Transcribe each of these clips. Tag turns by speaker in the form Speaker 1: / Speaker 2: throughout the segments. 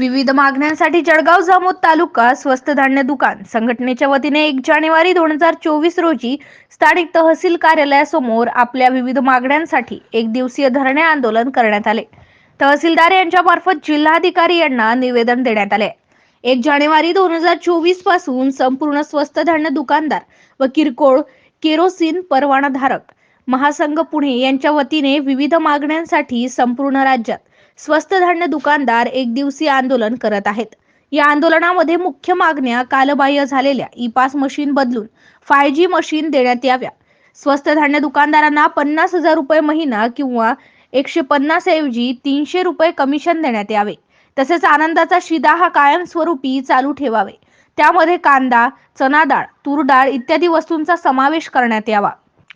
Speaker 1: विविध मागण्यांसाठी जळगाव जामोद तालुका स्वस्त धान्य दुकान. संघटनेच्या वतीने एक जानेवारी दोन हजार चोवीस रोजी स्थानिक तहसील कार्यालयासमोर आपल्या विविध मागण्यांसाठी एक दिवसीय धरणे आंदोलन करण्यात आले. तहसीलदार यांच्या मार्फत जिल्हाधिकारी यांना निवेदन देण्यात आले. एक जानेवारी दोन हजार चोवीसपासून संपूर्ण स्वस्त धान्य दुकानदार व किरकोळ केरोसिन परवानाधारक महासंघ पुणे यांच्या वतीने विविध मागण्यांसाठी संपूर्ण राज्यात स्वस्त धान्य दुकानदार एक दिवसीय आंदोलन करत आहेत. या आंदोलनामध्ये मुख्य मागण्या कालबाह्य झालेल्या ई पास मशीन बदलून फाय जी मशीन देण्यात याव्या. स्वस्त धान्य दुकानदारांना पन्नास हजार रुपये महिना किंवा एकशे पन्नास ऐवजी तीनशे रुपये कमिशन देण्यात यावे. तसेच आनंदाचा शिदा हा कायमस्वरूपी चालू ठेवावे. त्यामध्ये कांदा चना डाळ तूर डाळ इत्यादी वस्तूंचा समावेश करण्यात यावा.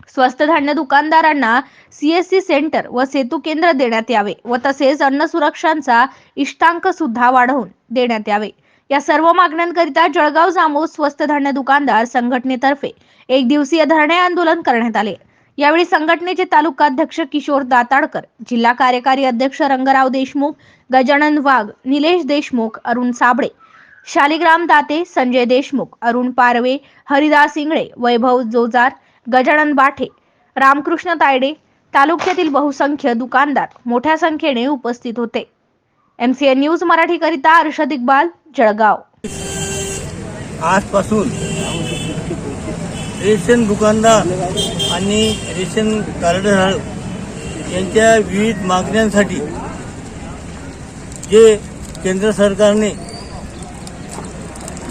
Speaker 1: स्वस्त धान्य दुकानदारांना सीएससी सेंटर व सेतू केंद्र देण्यात यावे व तसेच अन्न सुरक्षांचा इष्टांक सुद्धा वाढवून देण्यात यावे. या सर्व मागण्यांकरिता जळगाव जामोद स्वस्त धान्य दुकानदार संघटनेतर्फे एक दिवसीय धरणे आंदोलन करण्यात आले. यावेळी संघटनेचे तालुकाध्यक्ष किशोर दाताडकर जिल्हा कार्यकारी अध्यक्ष रंगराव देशमुख गजानन वाघ निलेश देशमुख अरुण साबळे शालिग्राम दाते संजय देशमुख अरुण पारवे हरिदास इंगळे वैभव जोजार गजानन बाठे रामकृष्ण तायडे तालुक्यातील बहुसंख्य दुकानदार मोठ्या संख्येने उपस्थित होते. एमसीएन न्यूज मराठीकरिता अर्षद इक्बाल जळगाव.
Speaker 2: आजपासून रेशन दुकानदार आणि रेशन कार्ड यांच्या विविध मागण्यांसाठी जे केंद्र सरकारने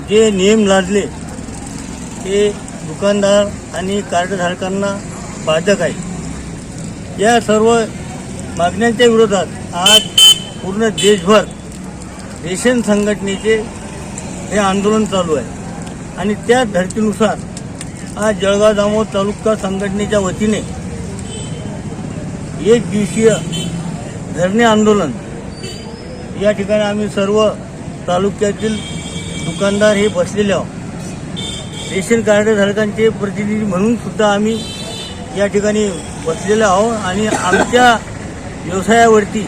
Speaker 2: जे नियम लादले ते दुकानदार आणि कार्डधारकांना बाधक आहे. या सर्व मागण्यांच्या विरोधात आज पूर्ण देशभर रेशन संघटनेचे हे आंदोलन चालू आहे. आणि त्या धर्तीनुसार आज जळगाव दामोद तालुका संघटनेच्या वतीने एक दिवसीय धरणे आंदोलन या ठिकाणी आम्ही सर्व तालुक्यातील दुकानदार हे बसलेले आहोत. रेशन कार्डधारकांचे प्रतिनिधी म्हणून सुद्धा आम्ही या ठिकाणी बसलेलो आहोत आणि आमच्या व्यवसायावरती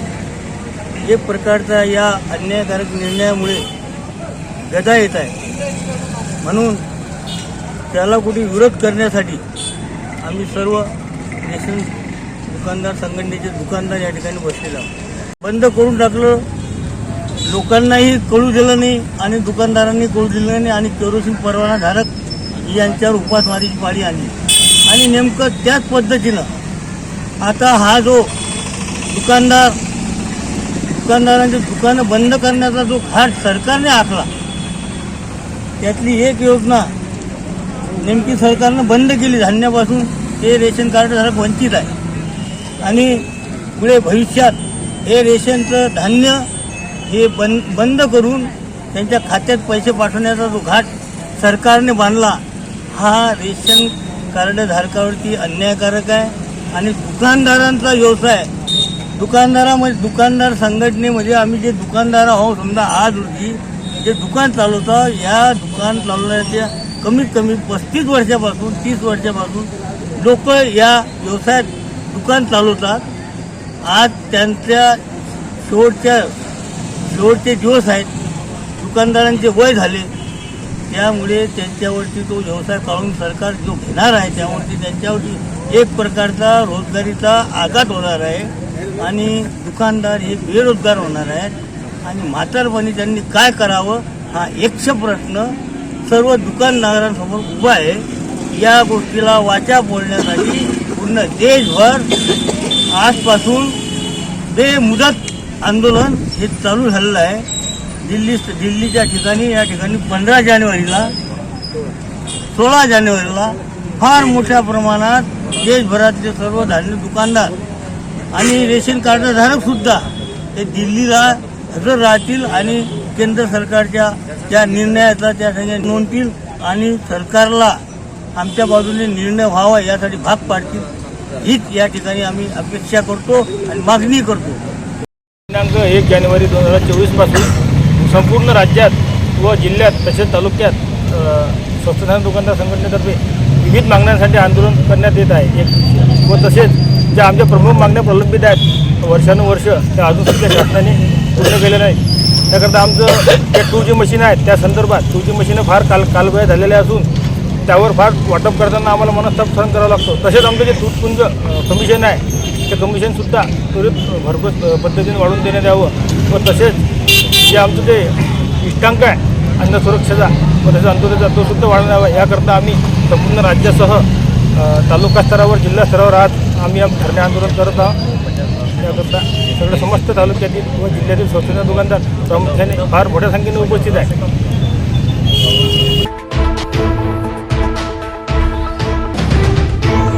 Speaker 2: एक प्रकारचा या अन्यायकारक निर्णयामुळे गदा येत आहे म्हणून त्याला कुठे विरोध करण्यासाठी आम्ही सर्व रेशन दुकानदार संघटनेचे दुकानदार या ठिकाणी बसलेले आहोत. बंद करून टाकलं लोकांनाही कळू दिलं नाही आणि दुकानदारांनी कळू दिलं नाही आणि केरोसिन परवानाधारक यांच्यावर उपासमारीची पाळी आणली आणि नेमकं त्याच पद्धतीनं आता हा जो दुकानदार दुकानदारांची दुकानं बंद करण्याचा जो घाट सरकारने आखला त्यातली एक योजना नेमकी सरकारनं बंद केली. धान्यापासून ते रेशन कार्डधारक वंचित आहे. आणि पुढे भविष्यात हे रेशनचं धान्य हे बंद बंद करून त्यांच्या खात्यात पैसे पाठवण्याचा जो घाट सरकारने बांधला हा रेशन कार्डधारकावरती अन्यायकारक आहे आणि दुकानदारांचा व्यवसाय दुकानदारामध्ये दुकानदार संघटनेमध्ये म्हणजे आम्ही जे दुकानदार आहोत समजा आज रोजी जे दुकान चालवतं या दुकान चालवण्याच्या कमीत कमी पस्तीस वर्षापासून तीस वर्षापासून लोक या व्यवसायात दुकान चालवतात. आज त्यांच्या शेवटच्या शेवटचे दिवस आहेत. दुकानदारांचे वय झाले. त्यामुळे त्यांच्यावरती तो व्यवसाय काढून सरकार जो घेणार आहे त्यावरती त्यांच्यावरती एक प्रकारचा रोजगारीचा आघात होणार आहे आणि दुकानदार हे बेरोजगार होणार आहेत. आणि म्हातारपणी त्यांनी काय करावं हा एकशे प्रश्न सर्व दुकानदारांसमोर उभा आहे. या गोष्टीला वाचा बोलण्यासाठी पूर्ण देशभर आजपासून बेमुदत आंदोलन हे चालू झालेलं आहे. दिल्ली दिल्लीच्या ठिकाणी या ठिकाणी पंधरा जानेवारीला सोळा जानेवारीला फार मोठ्या प्रमाणात देशभरातले सर्व धान्य दुकानदार आणि रेशन कार्डधारक सुद्धा दिल्लीला हजर राहतील आणि केंद्र सरकारच्या त्या निर्णयाचा त्या ठिकाणी नोंदतील आणि सरकारला आमच्या बाजूने निर्णय व्हावा यासाठी भाग पाडतील. हीच या ठिकाणी आम्ही अपेक्षा करतो आणि मागणी करतो.
Speaker 3: दिनांक एक जानेवारी दोन हजार चोवीसपासून संपूर्ण राज्यात व जिल्ह्यात तसेच तालुक्यात स्वस्तधान दुकानदार संघटनेतर्फे विविध मागण्यांसाठी आंदोलन करण्यात येत आहे. एक व तसेच ज्या आमच्या प्रमुख मागण्या प्रलंबित आहेत वर्षानुवर्ष त्या अजून सुद्धा शासनाने पूर्ण केलेलं नाही त्याकरता आमचं जे टू जी मशीन आहेत त्या संदर्भात टू जी मशीनं फार काल कालबाह्य झालेल्या असून त्यावर फार वाटप करताना आम्हाला मनस्ताप सहन करावा लागतो. तसेच आमचं जे दूधपुंज कमिशन आहे ते कमिशनसुद्धा त्वरित भरपूर पद्धतीने वाढवून देण्यात यावं व तसेच जे आमचं ते इष्टांक आहे अन्न सुरक्षेचा व त्याचा अंतर्गत तो सुद्धा वाढवण्यावा याकरता आम्ही संपूर्ण राज्यासह तालुका स्तरावर जिल्हा स्तरावर आज आम्ही आम धरणे आंदोलन करत आहोत. त्याकरता सगळं समस्त तालुक्यातील व जिल्ह्यातील स्वच्छता दुकानदार प्रामुख्याने फार मोठ्या संख्येने उपस्थित आहे